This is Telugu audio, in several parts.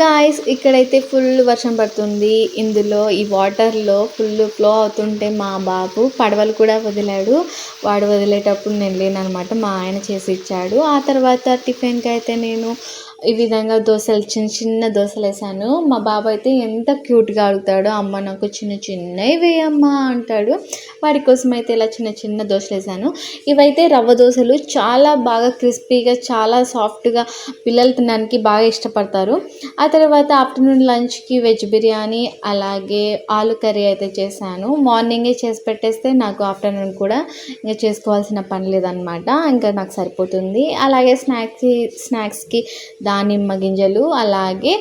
గాయస్ ఇక్కడైతే ఫుల్ వర్షం పడుతుంది. ఇందులో ఈ వాటర్లో ఫుల్ ఫ్లో అవుతుంటే మా బాబు పడవలు కూడా వదిలాడు. వాడు వదిలేటప్పుడు నేను లేననమాట మా ఆయన చేసి ఇచ్చాడు. ఆ తర్వాత టిఫిన్కి అయితే నేను ఈ విధంగా దోశలు చిన్న చిన్న దోశలు వేసాను. మా బాబు అయితే ఎంత క్యూట్గా అడుగుతాడో అమ్మ నాకు చిన్న చిన్నవి వేయమ్మా అంటాడు. వాడి కోసం అయితే ఇలా చిన్న చిన్న దోశలు వేసాను. ఇవైతే రవ్వ దోశలు చాలా బాగా క్రిస్పీగా చాలా సాఫ్ట్గా పిల్లలు తినడానికి బాగా ఇష్టపడతారు. ఆ తర్వాత ఆఫ్టర్నూన్ లంచ్కి వెజ్ బిర్యానీ అలాగే ఆలు కర్రీ అయితే చేశాను. మార్నింగే చేసి పెట్టేస్తే నాకు ఆఫ్టర్నూన్ కూడా ఇంకా చేసుకోవాల్సిన పని లేదనమాట ఇంకా నాకు సరిపోతుంది. అలాగే స్నాక్స్కి స్నాక్స్కి దానిమ్మ గింజలు అలాగే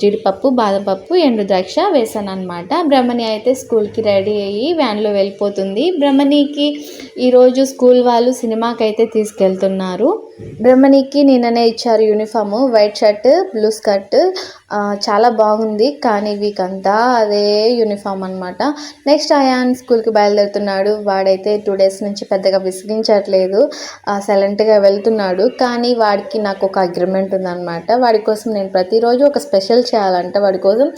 జీడిపప్పు బాదం పప్పు ఎండు ద్రాక్ష వేసాను అనమాట బ్రహ్మణి అయితే స్కూల్కి రెడీ అయ్యి వ్యాన్లో వెళ్ళిపోతుంది. బ్రహ్మణికి ఈరోజు స్కూల్ వాళ్ళు సినిమాకి అయితే తీసుకెళ్తున్నారు. బ్రహ్మణికి నిన్ననే ఇచ్చారు uniform white shirt blue skirt. చాలా బాగుంది కానీ వీక్ అంతా అదే యూనిఫామ్ అనమాట నెక్స్ట్ అయాన్ స్కూల్కి బయలుదేరుతున్నాడు. వాడైతే టూ డేస్ నుంచి పెద్దగా విసిగించట్లేదు. సైలెంట్గా వెళ్తున్నాడు. కానీ వాడికి నాకు ఒక అగ్రిమెంట్ ఉంటుందన్నమాట. వాడి కోసం నేను ప్రతిరోజు ఒక స్పెషల్ చేయాలంట. వాడి కోసం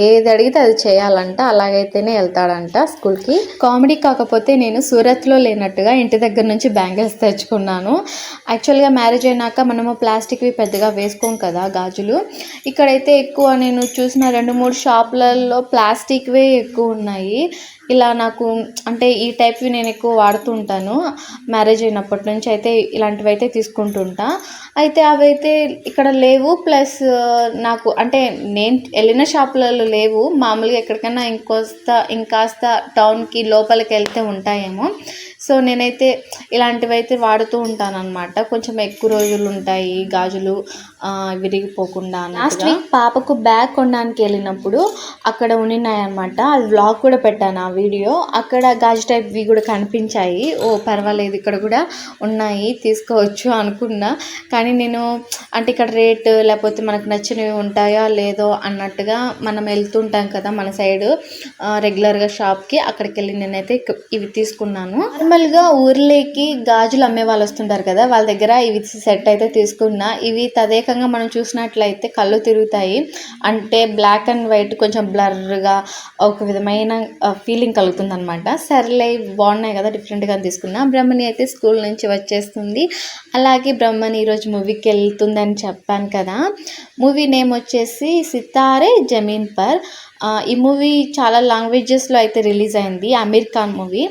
ఏది అడిగితే అది చేయాలంట. అలాగైతేనే వెళ్తాడంట స్కూల్కి. కామెడీ కాకపోతే నేను సూరత్లో లేనట్టుగా ఇంటి దగ్గర నుంచి బ్యాంగిల్స్ తెచ్చుకున్నాను. యాక్చువల్గా మ్యారేజ్ అయినాక మనము ప్లాస్టిక్వి పెద్దగా వేసుకోం కదా గాజులు. ఇక్కడైతే ఎక్కువ నేను చూసిన రెండు మూడు షాపులలో ప్లాస్టిక్వే ఎక్కువ ఉన్నాయి. ఇలా నాకు అంటే ఈ టైప్వి నేను ఎక్కువ వాడుతూ ఉంటాను మ్యారేజ్ అయినప్పటి నుంచి అయితే ఇలాంటివి అయితే తీసుకుంటుంటా. అయితే అవైతే ఇక్కడ లేవు ప్లస్ నాకు అంటే నేను వెళ్ళిన షాపులలో లేవు. మామూలుగా ఎక్కడికైనా ఇంకొస్త ఇంకాస్త టౌన్కి లోపలికి వెళ్తే ఉంటాయేమో. సో నేనైతే ఇలాంటివి అయితే వాడుతూ ఉంటాను అనమాట కొంచెం ఎక్కువ రోజులు ఉంటాయి గాజులు విరిగిపోకుండా లాస్ట్ వీక్ పాపకు బ్యాగ్ కొనడానికి వెళ్ళినప్పుడు అక్కడ అనమాట అది వ్లాగ్ కూడా పెట్టాను ఆ వీడియో. అక్కడ గాజు టైప్వి కూడా కనిపించాయి. ఓ పర్వాలేదు ఇక్కడ కూడా ఉన్నాయి తీసుకోవచ్చు అనుకున్నా. కానీ నేను అంటే ఇక్కడ రేట్ లేకపోతే మనకు నచ్చినవి ఉంటాయా లేదో అన్నట్టుగా మనం వెళ్తుంటాం కదా మన సైడ్ రెగ్యులర్గా షాప్కి అక్కడికి వెళ్ళి నేనైతే ఇవి తీసుకున్నాను. నార్మల్గా ఊర్లోకి గాజులు అమ్మే వాళ్ళు వస్తుంటారు కదా వాళ్ళ దగ్గర ఇవి సెట్ అయితే తీసుకున్నా ఇవి తదేకంగా మనం చూసినట్లయితే కళ్ళు తిరుగుతాయి. అంటే బ్లాక్ అండ్ వైట్ కొంచెం బ్లర్గా ఒక విధమైన ఫీలింగ్ కలుగుతుంది అనమాట సర్లే బాగున్నాయి కదా డిఫరెంట్గా తీసుకున్నా. బ్రహ్మణి అయితే స్కూల్ నుంచి వచ్చేస్తుంది. అలాగే బ్రహ్మణి ఈరోజు మూవీకి వెళ్తుందని చెప్పాను కదా. మూవీ నేమ్ వచ్చేసి సితారే జమీన్ పర్. ఈ మూవీ చాలా లాంగ్వేజెస్లో అయితే రిలీజ్ అయింది అమీర్ ఖాన్ మూవీ.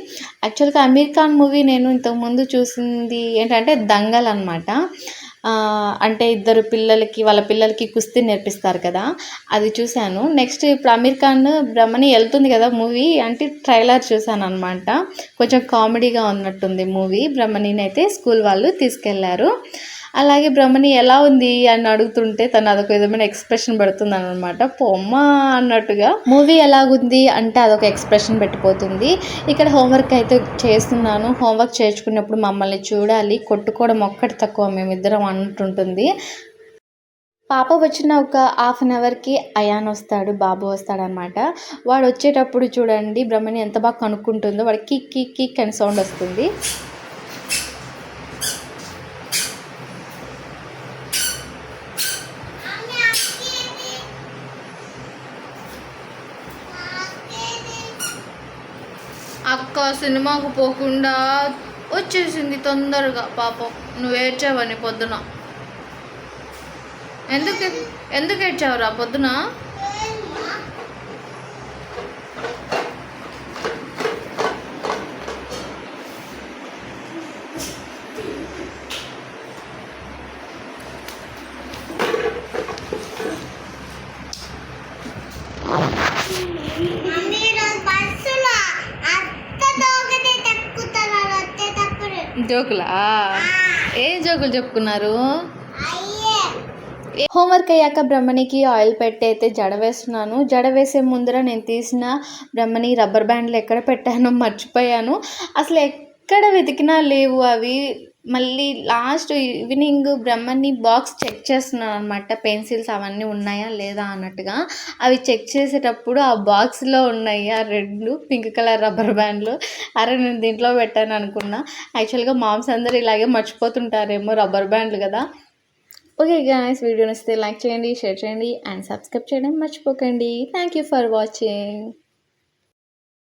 యాక్చువల్గా అమీర్ ఖాన్ మూవీ నేను ఇంతకుముందు చూసింది ఏంటంటే దంగల్ అనమాట అంటే ఇద్దరు పిల్లలకి వాళ్ళ పిల్లలకి కుస్తీ నేర్పిస్తారు కదా అది చూశాను. నెక్స్ట్ ఇప్పుడు అమీర్ ఖాన్ బ్రహ్మని వెళ్తుంది కదా మూవీ అంటే ట్రైలర్ చూశాను అనమాట కొంచెం కామెడీగా ఉన్నట్టుంది మూవీ బ్రహ్మణిని అయితే స్కూల్ వాళ్ళు తీసుకెళ్ళారు. అలాగే బ్రహ్మని ఎలా ఉంది అని అడుగుతుంటే తను అదొక విధమైన ఎక్స్ప్రెషన్ పెడుతుంది అనమాట పొమ్మ అన్నట్టుగా మూవీ ఎలాగుంది? అంటే అదొక ఎక్స్ప్రెషన్ పెట్టిపోతుంది. ఇక్కడ హోంవర్క్ అయితే చేస్తున్నాను. హోంవర్క్ చేర్చుకున్నప్పుడు మమ్మల్ని చూడాలి. కొట్టుకోవడం ఒక్కటి తక్కువ మేమిద్దరం అన్నట్టుంటుంది. పాప వచ్చిన ఒక హాఫ్ అన్ అవర్కి అయాన్ వస్తాడు బాబు వస్తాడనమాట వాడు వచ్చేటప్పుడు చూడండి బ్రహ్మని ఎంత బాగా కనుక్కుంటుందో వాడు కిక్ కిక్ కిక్ అని సౌండ్ వస్తుంది. అక్క సినిమాకు పోకుండా వచ్చేసింది తొందరగా పాపం నువ్వు ఏడ్చావని పొద్దున ఎందుకు ఎందుకు ఏడ్చావురా పొద్దున Thank you. జోకులా? ఏ జోకులు చెప్పుకున్నారు? హోంవర్క్ అయ్యాక బ్రహ్మణికి ఆయిల్ పెట్టి అయితే జడ వేస్తున్నాను. జడ వేసే ముందర నేను తీసిన బ్రహ్మణి రబ్బర్ బ్యాండ్లు ఎక్కడ పెట్టానో మర్చిపోయాను. అసలు ఎక్కడ వెతికినా లేవు అవి. మళ్ళీ last evening Brahmani box check చేస్తున్నాను అనమాట పెన్సిల్స్ అవన్నీ ఉన్నాయా లేదా అన్నట్టుగా. అవి చెక్ చేసేటప్పుడు ఆ బాక్స్లో ఉన్నాయి ఆ రెండు పింక్ కలర్ రబ్బర్ బ్యాండ్లు. అరే నేను దీంట్లో పెట్టాను అనుకున్నా. యాక్చువల్గా మామ్స్ అందరూ ఇలాగే మర్చిపోతుంటారేమో రబ్బర్ బ్యాండ్లు కదా. ఓకే గాయస్ వీడియో నచ్చితే లైక్ చేయండి షేర్ చేయండి అండ్ సబ్స్క్రైబ్ చేయడం మర్చిపోకండి. Thank you for watching.